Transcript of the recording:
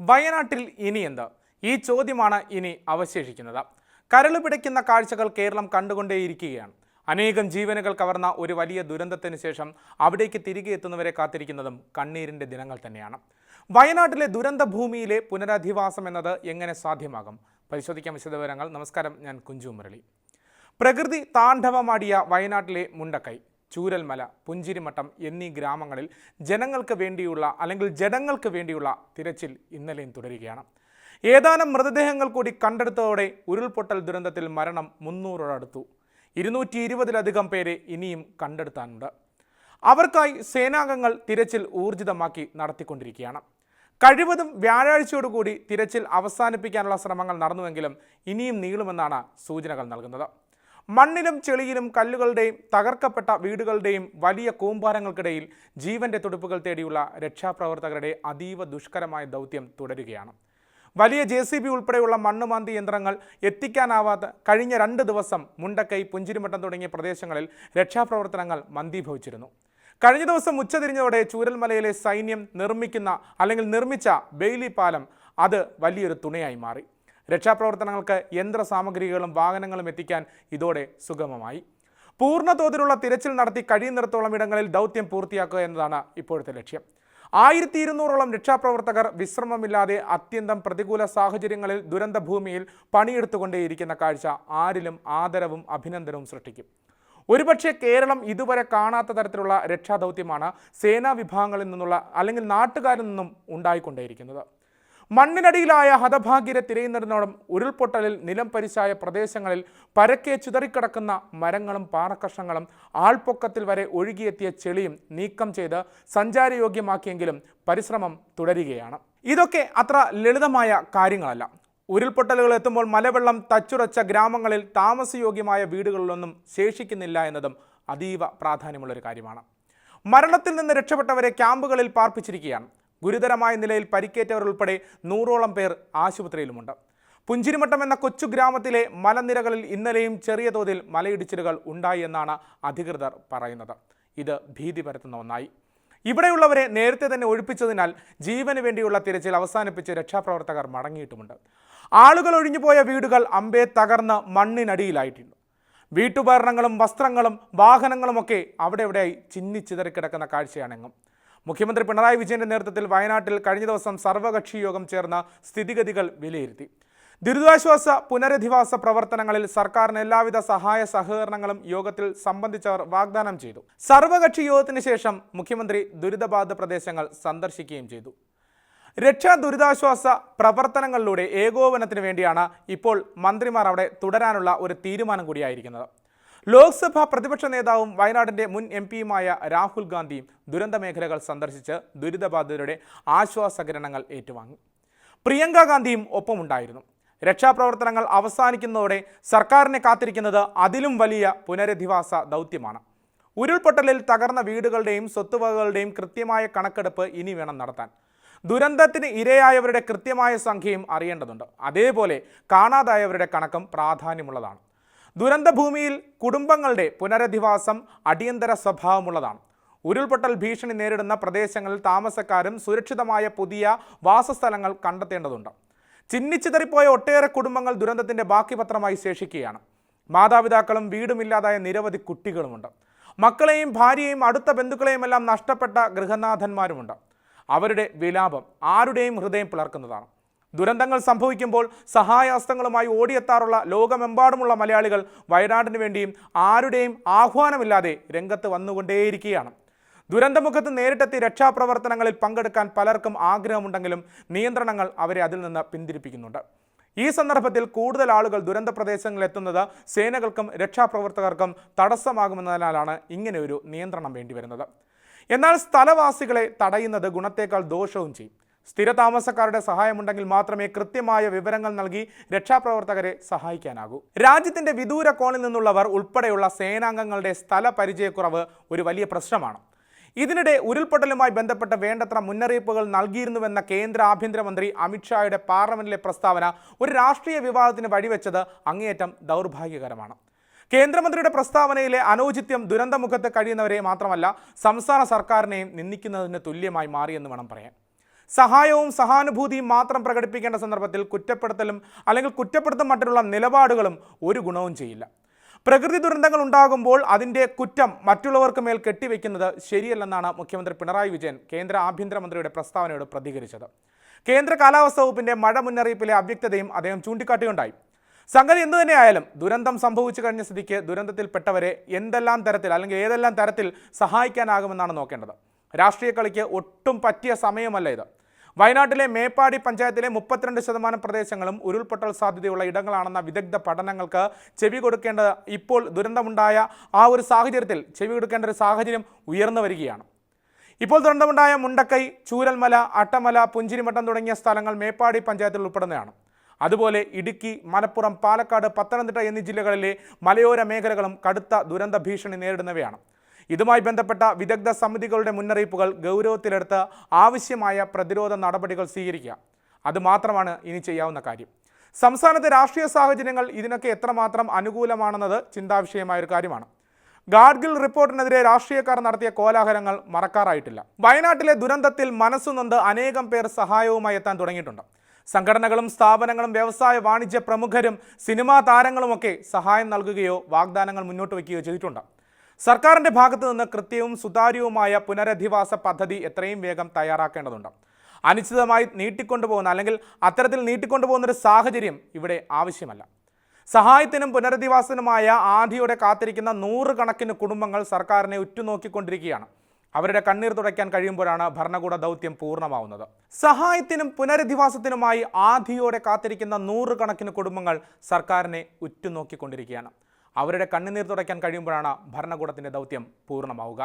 വയനാട്ടിൽ ഇനി എന്ത്? ഈ ചോദ്യമാണ് ഇനി അവശേഷിക്കുന്നത്. കരൾ പിടയ്ക്കുന്ന കാഴ്ചകൾ കേരളം കണ്ടുകൊണ്ടേയിരിക്കുകയാണ്. അനേകം ജീവനുകൾ കവർന്ന ഒരു വലിയ ദുരന്തത്തിന് ശേഷം അവിടേക്ക് തിരികെ എത്തുന്നവരെ കാത്തിരിക്കുന്നതും കണ്ണീരിന്റെ ദിനങ്ങൾ തന്നെയാണ്. വയനാട്ടിലെ ദുരന്ത ഭൂമിയിലെ പുനരധിവാസം എന്നത് എങ്ങനെ സാധ്യമാകും? പരിശോധിക്കാൻ വിശദവിവരങ്ങൾ. നമസ്കാരം ഞാൻ കുഞ്ചു മുരളി പ്രകൃതി താണ്ഡവമാടിയ വയനാട്ടിലെ മുണ്ടക്കൈ. ചൂരൽമല പുഞ്ചിരിമട്ടം എന്നീ ഗ്രാമങ്ങളിൽ ജനങ്ങൾക്ക് വേണ്ടിയുള്ള അല്ലെങ്കിൽ ജനങ്ങൾക്ക് വേണ്ടിയുള്ള തിരച്ചിൽ ഇന്നലെയും തുടരുകയാണ്. ഏതാനും മൃതദേഹങ്ങൾ കൂടി കണ്ടെടുത്തതോടെ ഉരുൾപൊട്ടൽ ദുരന്തത്തിൽ മരണം മുന്നൂറോടടുത്തു ഇരുന്നൂറ്റി ഇരുപതിലധികം പേരെ ഇനിയും കണ്ടെടുത്താനുണ്ട്. അവർക്കായി സേനാംഗങ്ങൾ തിരച്ചിൽ ഊർജിതമാക്കി നടത്തിക്കൊണ്ടിരിക്കുകയാണ്. കഴിവതും വ്യാഴാഴ്ചയോടുകൂടി തിരച്ചിൽ അവസാനിപ്പിക്കാനുള്ള ശ്രമങ്ങൾ നടന്നുവെങ്കിലും ഇനിയും നീളുമെന്നാണ് സൂചനകൾ നൽകുന്നത്. മണ്ണിലും ചെളിയിലും കല്ലുകളുടെയും തകർക്കപ്പെട്ട വീടുകളുടെയും വലിയ കൂമ്പാരങ്ങൾക്കിടയിൽ ജീവന്റെ തുടുപ്പുകൾ തേടിയുള്ള രക്ഷാപ്രവർത്തകരുടെ അതീവ ദുഷ്കരമായ ദൗത്യം തുടരുകയാണ്. വലിയ ജെ സി ബി ഉൾപ്പെടെയുള്ള മണ്ണുമാന്തി യന്ത്രങ്ങൾ എത്തിക്കാനാവാത്ത കഴിഞ്ഞ രണ്ട് ദിവസം മുണ്ടക്കൈ പുഞ്ചിരിമട്ടം തുടങ്ങിയ പ്രദേശങ്ങളിൽ രക്ഷാപ്രവർത്തനങ്ങൾ മന്ദീഭവിച്ചിരുന്നു. കഴിഞ്ഞ ദിവസം ഉച്ചതിരിഞ്ഞതോടെ ചൂരൽമലയിലെ സൈന്യം നിർമ്മിക്കുന്ന അല്ലെങ്കിൽ നിർമ്മിച്ച ബെയിലി പാലം അത് വലിയൊരു തുണയായി മാറി. രക്ഷാപ്രവർത്തനങ്ങൾക്ക് യന്ത്രസാമഗ്രികളും വാഹനങ്ങളും എത്തിക്കാൻ ഇതോടെ സുഗമമായി. പൂർണ തോതിലുള്ള തിരച്ചിൽ നടത്തി കഴിയുന്നിടത്തോളം ഇടങ്ങളിൽ ദൗത്യം പൂർത്തിയാക്കുക എന്നതാണ് ഇപ്പോഴത്തെ ലക്ഷ്യം. ആയിരത്തി ഇരുന്നൂറോളം രക്ഷാപ്രവർത്തകർ വിശ്രമമില്ലാതെ അത്യന്തം പ്രതികൂല സാഹചര്യങ്ങളിൽ ദുരന്തഭൂമിയിൽ പണിയെടുത്തുകൊണ്ടേയിരിക്കുന്ന കാഴ്ച ആരിലും ആദരവും അഭിനന്ദനവും സൃഷ്ടിക്കും. ഒരുപക്ഷെ കേരളം ഇതുവരെ കാണാത്ത തരത്തിലുള്ള രക്ഷാദൗത്യമാണ് സേനാ വിഭാഗങ്ങളിൽ നിന്നുള്ള അല്ലെങ്കിൽ നാട്ടുകാരിൽ നിന്നും ഉണ്ടായിക്കൊണ്ടേയിരിക്കുന്നത്. മണ്ണിനടിയിലായ ഹതഭാഗ്യരെ തിരയുന്നതിനോടും ഉരുൾപൊട്ടലിൽ നിലം പരിശായ പ്രദേശങ്ങളിൽ പരക്കെ ചിതറിക്കിടക്കുന്ന മരങ്ങളും പാറക്കഷ്ണങ്ങളും ആൾപ്പൊക്കത്തിൽ വരെ ഒഴുകിയെത്തിയ ചെളിയും നീക്കം ചെയ്ത് സഞ്ചാരയോഗ്യമാക്കിയെങ്കിലും പരിശ്രമം തുടരുകയാണ്. ഇതൊക്കെ അത്ര ലളിതമായ കാര്യങ്ങളല്ല. ഉരുൾപൊട്ടലുകൾ എത്തുമ്പോൾ മലവെള്ളം തച്ചുറച്ച ഗ്രാമങ്ങളിൽ താമസയോഗ്യമായ വീടുകളിലൊന്നും ശേഷിക്കുന്നില്ല എന്നതും അതീവ പ്രാധാന്യമുള്ളൊരു കാര്യമാണ്. മരണത്തിൽ നിന്ന് രക്ഷപ്പെട്ടവരെ ക്യാമ്പുകളിൽ പാർപ്പിച്ചിരിക്കുകയാണ്. ഗുരുതരമായ നിലയിൽ പരിക്കേറ്റവർ ഉൾപ്പെടെ നൂറോളം പേർ ആശുപത്രിയിലുമുണ്ട്. പുഞ്ചിരിമട്ടം എന്ന കൊച്ചു ഗ്രാമത്തിലെ മലനിരകളിൽ ഇന്നലെയും ചെറിയ തോതിൽ മലയിടിച്ചിലുകൾ ഉണ്ടായി എന്നാണ് അധികൃതർ പറയുന്നത്. ഇത് ഭീതി പരത്തുന്ന ഒന്നായി. ഇവിടെയുള്ളവരെ നേരത്തെ തന്നെ ഒഴിപ്പിച്ചതിനാൽ ജീവന് വേണ്ടിയുള്ള തിരച്ചിൽ അവസാനിപ്പിച്ച് രക്ഷാപ്രവർത്തകർ മടങ്ങിയിട്ടുമുണ്ട്. ആളുകൾ ഒഴിഞ്ഞുപോയ വീടുകൾ അമ്പേ തകർന്ന് മണ്ണിനടിയിലായിട്ടുണ്ട്. വീട്ടുപകരണങ്ങളും വസ്ത്രങ്ങളും വാഹനങ്ങളുമൊക്കെ അവിടെ എവിടെയായി ചിന്നിച്ചിതറിക്കിടക്കുന്ന കാഴ്ചയാണെങ്ങും മുഖ്യമന്ത്രി പിണറായി വിജയന്റെ നേതൃത്വത്തിൽ വയനാട്ടിൽ കഴിഞ്ഞ ദിവസം സർവകക്ഷി യോഗം ചേർന്ന സ്ഥിതിഗതികൾ വിലയിരുത്തി. ദുരിതാശ്വാസ പുനരധിവാസ പ്രവർത്തനങ്ങളിൽ സർക്കാരിന് എല്ലാവിധ സഹായ സഹകരണങ്ങളും യോഗത്തിൽ സംബന്ധിച്ചവർ വാഗ്ദാനം ചെയ്തു. സർവകക്ഷി യോഗത്തിന് ശേഷം മുഖ്യമന്ത്രി ദുരിതബാധ പ്രദേശങ്ങൾ സന്ദർശിക്കുകയും ചെയ്തു. രക്ഷാ ദുരിതാശ്വാസ പ്രവർത്തനങ്ങളിലൂടെ ഏകോപനത്തിന് വേണ്ടിയാണ് ഇപ്പോൾ മന്ത്രിമാർ അവിടെ തുടരാനുള്ള ഒരു തീരുമാനം കൂടിയായിരിക്കുന്നത്. ലോക്സഭാ പ്രതിപക്ഷ നേതാവും വയനാടിന്റെ മുൻ എം പിയുമായ രാഹുൽ ഗാന്ധിയും ദുരന്ത മേഖലകൾ സന്ദർശിച്ച് ദുരിതബാധിതരുടെ ആശ്വാസകിരണങ്ങൾ ഏറ്റുവാങ്ങി. പ്രിയങ്ക ഗാന്ധിയും ഒപ്പമുണ്ടായിരുന്നു. രക്ഷാപ്രവർത്തനങ്ങൾ അവസാനിക്കുന്നതോടെ സർക്കാരിനെ കാത്തിരിക്കുന്നത് അതിലും വലിയ പുനരധിവാസ ദൗത്യമാണ്. ഉരുൾപൊട്ടലിൽ തകർന്ന വീടുകളുടെയും സ്വത്തുവകകളുടെയും കൃത്യമായ കണക്കെടുപ്പ് ഇനി വേണം നടത്താൻ. ദുരന്തത്തിന് ഇരയായവരുടെ കൃത്യമായ സംഖ്യയും അറിയേണ്ടതുണ്ട്. അതേപോലെ കാണാതായവരുടെ കണക്കും പ്രാധാന്യമുള്ളതാണ്. ദുരന്തഭൂമിയിൽ കുടുംബങ്ങളുടെ പുനരധിവാസം അടിയന്തര സ്വഭാവമുള്ളതാണ്. ഉരുൾപൊട്ടൽ ഭീഷണി നേരിടുന്ന പ്രദേശങ്ങളിൽ താമസക്കാരും സുരക്ഷിതമായ പുതിയ വാസസ്ഥലങ്ങൾ കണ്ടെത്തേണ്ടതുണ്ട്. ചിന്നിച്ചിതറിപ്പോയ ഒട്ടേറെ കുടുംബങ്ങൾ ദുരന്തത്തിന്റെ ബാക്കിപത്രമായി ശേഷിക്കുകയാണ്. മാതാപിതാക്കളും വീടുമില്ലാതായ നിരവധി കുട്ടികളുമുണ്ട്. മക്കളെയും ഭാര്യയെയും അടുത്ത ബന്ധുക്കളെയും എല്ലാം നഷ്ടപ്പെട്ട ഗൃഹനാഥന്മാരുമുണ്ട്. അവരുടെ വിലാപം ആരുടെയും ഹൃദയം പിളർക്കുന്നതാണ്. ദുരന്തങ്ങൾ സംഭവിക്കുമ്പോൾ സഹായഹസ്തങ്ങളുമായി ഓടിയെത്താറുള്ള ലോകമെമ്പാടുമുള്ള മലയാളികൾ വയനാടിന് വേണ്ടിയും ആരുടെയും ആഹ്വാനമില്ലാതെ രംഗത്ത് വന്നുകൊണ്ടേയിരിക്കുകയാണ്. ദുരന്തമുഖത്ത് നേരിട്ടെത്തി രക്ഷാപ്രവർത്തനങ്ങളിൽ പങ്കെടുക്കാൻ പലർക്കും ആഗ്രഹമുണ്ടെങ്കിലും നിയന്ത്രണങ്ങൾ അവരെ അതിൽ നിന്ന് പിന്തിരിപ്പിക്കുന്നുണ്ട്. ഈ സന്ദർഭത്തിൽ കൂടുതൽ ആളുകൾ ദുരന്ത പ്രദേശങ്ങളിൽ എത്തുന്നത് സേനകൾക്കും രക്ഷാപ്രവർത്തകർക്കും തടസ്സമാകുമെന്നതിനാലാണ് ഇങ്ങനെയൊരു നിയന്ത്രണം വേണ്ടിവരുന്നത്. എന്നാൽ സ്ഥലവാസികളെ തടയുന്നത് ഗുണത്തേക്കാൾ ദോഷവും ചെയ്യും. സ്ഥിരതാമസക്കാരുടെ സഹായമുണ്ടെങ്കിൽ മാത്രമേ കൃത്യമായ വിവരങ്ങൾ നൽകി രക്ഷാപ്രവർത്തകരെ സഹായിക്കാനാകൂ. രാജ്യത്തിന്റെ വിദൂര കോണിൽ നിന്നുള്ളവർ ഉൾപ്പെടെയുള്ള സേനാംഗങ്ങളുടെ സ്ഥല പരിചയക്കുറവ് ഒരു വലിയ പ്രശ്നമാണ്. ഇതിനിടെ ഉരുൾപൊട്ടലുമായി ബന്ധപ്പെട്ട വേണ്ടത്ര മുന്നറിയിപ്പുകൾ നൽകിയിരുന്നുവെന്ന കേന്ദ്ര ആഭ്യന്തരമന്ത്രി അമിത്ഷായുടെ പാർലമെന്റിലെ പ്രസ്താവന ഒരു രാഷ്ട്രീയ വിവാദത്തിന് വഴിവെച്ചത് അങ്ങേയറ്റം ദൗർഭാഗ്യകരമാണ്. കേന്ദ്രമന്ത്രിയുടെ പ്രസ്താവനയിലെ അനൗചിത്യം ദുരന്തമുഖത്ത് കഴിയുന്നവരെ മാത്രമല്ല സംസ്ഥാന സർക്കാരിനെയും നിന്ദിക്കുന്നതിന് തുല്യമായി മാറിയെന്ന് വേണം പറയാൻ. സഹായവും സഹാനുഭൂതിയും മാത്രം പ്രകടിപ്പിക്കേണ്ട സന്ദർഭത്തിൽ കുറ്റപ്പെടുത്തലും അല്ലെങ്കിൽ കുറ്റപ്പെടുത്തും മറ്റുള്ള നിലപാടുകളും ഒരു ഗുണവും ചെയ്യില്ല. പ്രകൃതി ദുരന്തങ്ങൾ ഉണ്ടാകുമ്പോൾ അതിന്റെ കുറ്റം മറ്റുള്ളവർക്ക് മേൽ കെട്ടിവെക്കുന്നത് ശരിയല്ലെന്നാണ് മുഖ്യമന്ത്രി പിണറായി വിജയൻ കേന്ദ്ര ആഭ്യന്തരമന്ത്രിയുടെ പ്രസ്താവനയോട് പ്രതികരിച്ചത്. കേന്ദ്ര കാലാവസ്ഥാ വകുപ്പിന്റെ മഴ മുന്നറിയിപ്പിലെ അവ്യക്തതയും അദ്ദേഹം ചൂണ്ടിക്കാട്ടിയുണ്ടായി. സംഗതി എന്തു തന്നെയായാലും ദുരന്തം സംഭവിച്ചു കഴിഞ്ഞ സ്ഥിതിക്ക് ദുരന്തത്തിൽപ്പെട്ടവരെ എന്തെല്ലാം തരത്തിൽ അല്ലെങ്കിൽ ഏതെല്ലാം തരത്തിൽ സഹായിക്കാനാകുമെന്നാണ് നോക്കേണ്ടത്. രാഷ്ട്രീയ കളിക്ക് ഒട്ടും പറ്റിയ സമയമല്ല ഇത്. വയനാട്ടിലെ മേപ്പാടി പഞ്ചായത്തിലെ മുപ്പത്തിരണ്ട് ശതമാനം പ്രദേശങ്ങളും ഉരുൾപൊട്ടൽ സാധ്യതയുള്ള ഇടങ്ങളാണെന്ന വിദഗ്ധ പഠനങ്ങൾക്ക് ചെവി കൊടുക്കേണ്ടത് ഇപ്പോൾ ദുരന്തമുണ്ടായ ആ ഒരു സാഹചര്യത്തിൽ ചെവി കൊടുക്കേണ്ട ഒരു സാഹചര്യം ഉയർന്നു വരികയാണ്. ഇപ്പോൾ ദുരന്തമുണ്ടായ മുണ്ടക്കൈ ചൂരൽമല അട്ടമല പുഞ്ചിരിമട്ടം തുടങ്ങിയ സ്ഥലങ്ങൾ മേപ്പാടി പഞ്ചായത്തിൽ ഉൾപ്പെടുന്നതാണ്. അതുപോലെ ഇടുക്കി മലപ്പുറം പാലക്കാട് പത്തനംതിട്ട എന്നീ ജില്ലകളിലെ മലയോര മേഖലകളും കടുത്ത ദുരന്ത ഭീഷണി നേരിടുന്നവയാണ്. ഇതുമായി ബന്ധപ്പെട്ട വിദഗ്ധ സമിതികളുടെ മുന്നറിയിപ്പുകൾ ഗൗരവത്തിലെടുത്ത് ആവശ്യമായ പ്രതിരോധ നടപടികൾ സ്വീകരിക്കുക. അതുമാത്രമാണ് ഇനി ചെയ്യാവുന്ന കാര്യം. സംസ്ഥാനത്തെ രാഷ്ട്രീയ സാഹചര്യങ്ങൾ ഇതിനൊക്കെ എത്രമാത്രം അനുകൂലമാണെന്നത് ചിന്താവിഷയമായ ഒരു കാര്യമാണ്. ഗാഡ്ഗിൽ റിപ്പോർട്ടിനെതിരെ രാഷ്ട്രീയക്കാർ നടത്തിയ കോലാഹലങ്ങൾ മറക്കാറായിട്ടില്ല. വയനാട്ടിലെ ദുരന്തത്തിൽ മനസ്സുനൊന്ത് അനേകം പേർ സഹായവുമായി എത്താൻ തുടങ്ങിയിട്ടുണ്ട്. സംഘടനകളും സ്ഥാപനങ്ങളും വ്യവസായ വാണിജ്യ പ്രമുഖരും സിനിമാ താരങ്ങളുമൊക്കെ സഹായം നൽകുകയോ വാഗ്ദാനങ്ങൾ മുന്നോട്ട് വയ്ക്കുകയോ ചെയ്തിട്ടുണ്ട്. സർക്കാരിന്റെ ഭാഗത്തു നിന്ന് കൃത്യവും സുതാര്യവുമായ പുനരധിവാസ പദ്ധതി എത്രയും വേഗം തയ്യാറാക്കേണ്ടതുണ്ട്. അനിശ്ചിതമായി നീട്ടിക്കൊണ്ടുപോകുന്ന അല്ലെങ്കിൽ അത്തരത്തിൽ നീട്ടിക്കൊണ്ടുപോകുന്ന ഒരു സാഹചര്യം ഇവിടെ ആവശ്യമല്ല. സഹായത്തിനും പുനരധിവാസത്തിനുമായ ആധിയോടെ കാത്തിരിക്കുന്ന നൂറുകണക്കിന് കുടുംബങ്ങൾ സർക്കാരിനെ ഉറ്റുനോക്കിക്കൊണ്ടിരിക്കുകയാണ്. അവരുടെ കണ്ണീർ തുടയ്ക്കാൻ കഴിയുമ്പോഴാണ് ഭരണകൂട ദൗത്യം പൂർണമാവുന്നത്. സഹായത്തിനും പുനരധിവാസത്തിനുമായി ആധിയോടെ കാത്തിരിക്കുന്ന നൂറുകണക്കിന് കുടുംബങ്ങൾ സർക്കാരിനെ ഉറ്റുനോക്കിക്കൊണ്ടിരിക്കുകയാണ്. അവരുടെ കണ്ണുനീർ തുടയ്ക്കാൻ കഴിയുമ്പോഴാണ് ഭരണകൂടത്തിന്റെ ദൗത്യം പൂർണമാവുക.